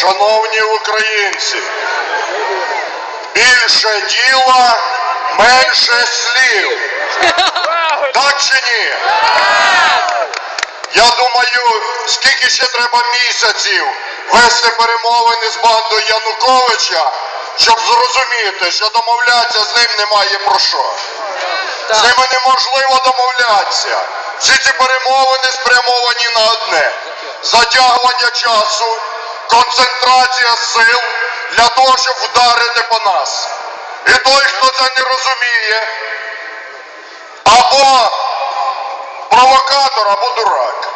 Шановні українці, більше діла, менше слів. Так чи ні? Я думаю, скільки ще треба місяців вести перемовини з бандою Януковича, щоб зрозуміти, що домовлятися з ним немає про що. З ними неможливо домовлятися. Всі ці перемовини спрямовані на одне затягування часу, концентрація сил для того, щоб вдарити по нас. І той, хто це не розуміє, або провокатор, або дурак.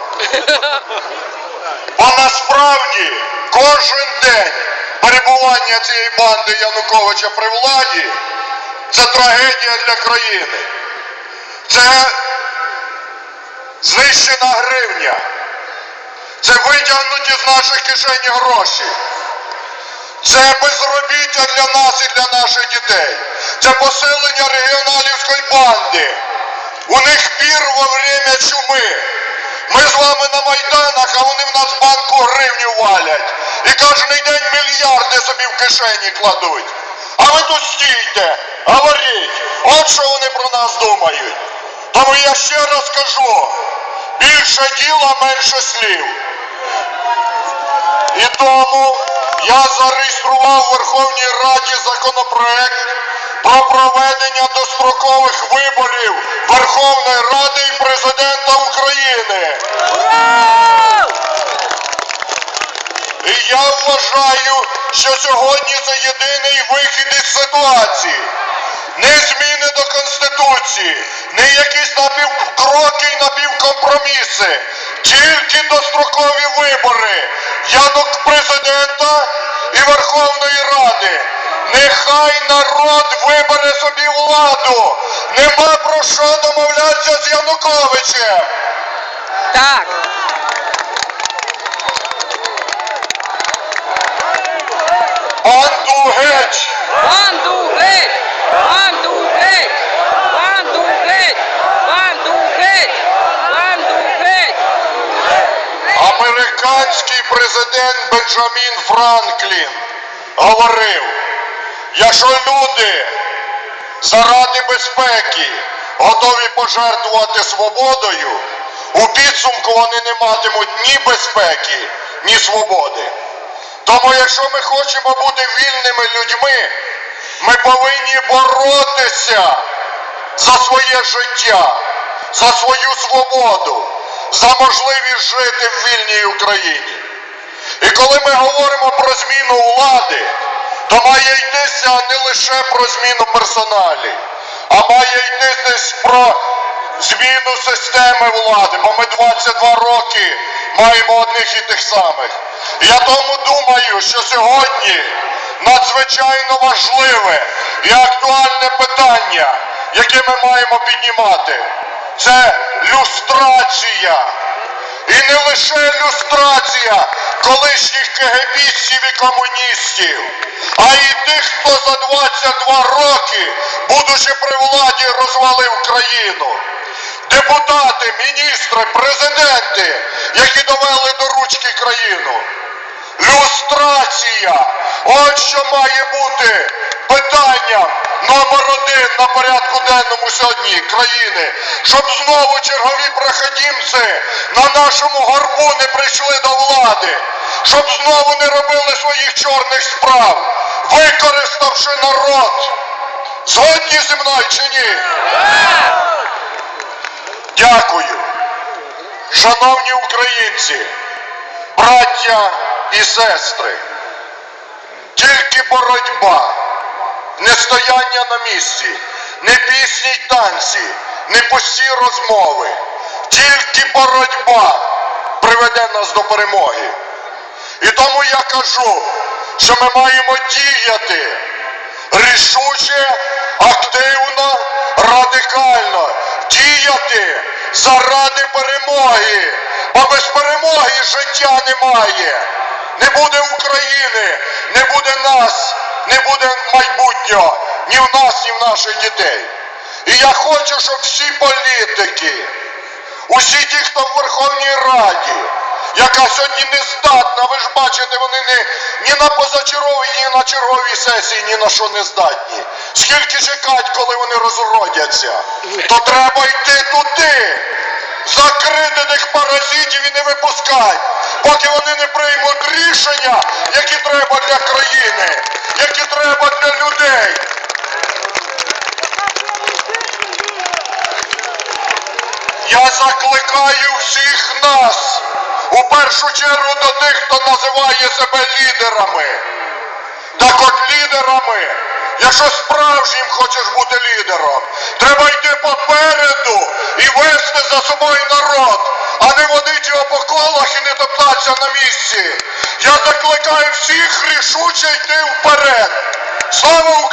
Бо насправді кожен день перебування цієї банди Януковича при владі це трагедія для країни. Це знищена гривня. Це витягнуті з наших кишень гроші. Це безробіття для нас і для наших дітей. Це посилення регіоналівської банди. У них пір во время чуми. Ми з вами на майданах, а вони в нас банку гривню валять. І кожен день мільярди собі в кишені кладуть. А ви тут стійте, говоріть, от що вони про нас думають. Тому я ще раз кажу, більше діла, менше слів. І тому я зареєстрував в Верховній Раді законопроект про проведення дострокових виборів Верховної Ради і Президента України. І я вважаю, що сьогодні це єдиний вихід із ситуації. Не зміни до Конституції, не якісь напівкроки і напівкомпроміси, тільки дострокові вибори президента і Верховної Ради. Нехай народ вибере собі владу. Нема про що домовлятися з Януковичем. Так. Банду геть! Банду геть! Банду геть! Банду геть! Банду геть! Банду геть! Американський президент Бенджамін Франклін говорив, якщо люди заради безпеки готові пожертвувати свободою, у підсумку вони не матимуть ні безпеки, ні свободи. Тому якщо ми хочемо бути вільними людьми, ми повинні боротися за своє життя, за свою свободу, за можливість жити в вільній Україні. І коли ми говоримо про зміну влади, то має йтися не лише про зміну персоналі, а має йтися про зміну системи влади, бо ми 22 роки маємо одних і тих самих. Я тому думаю, що сьогодні надзвичайно важливе і актуальне питання, яке ми маємо піднімати, це люстрація. І не лише люстрація колишніх КГБістів і комуністів, а й тих, хто за 22 роки, будучи при владі, розвалив країну. Депутати, міністри, президенти, які довели до ручки країну. Люстрація. От що має бути питанням номер один на порядку денному сьогодні країни, щоб знову чергові проходімці на нашому горбу не прийшли до влади, щоб знову не робили своїх чорних справ, використавши народ. Згодні зі мною чи ні? Дякую. Шановні українці, браття і сестри, тільки боротьба, не стояння на місці, не пісні й танці, не пусті розмови, тільки боротьба приведе нас до перемоги. І тому я кажу, що ми маємо діяти рішуче, активно, радикально, діяти заради перемоги, бо без перемоги життя немає. Не буде України, не буде нас, не буде майбутнього ні в нас, ні в наших дітей. І я хочу, щоб всі політики, усі ті, хто в Верховній Раді, яка сьогодні не здатна, ви ж бачите, вони не, ні на позачерговій, ні на черговій сесії ні на що не здатні. Скільки чекать, коли вони розродяться? То треба йти туди, закрити тих паразитів і не випускати, поки вони не приймуть рішення, які треба для країни, які треба для людей. Я закликаю всіх нас, у першу чергу до тих, хто називає себе лідерами. Так от лідерами, якщо справжнім хочеш бути лідером, треба йти попереду і вести за собою народ, а не водить його по колах і не топтатися на місці. Я закликаю всіх рішуче йти вперед. Слава Україні!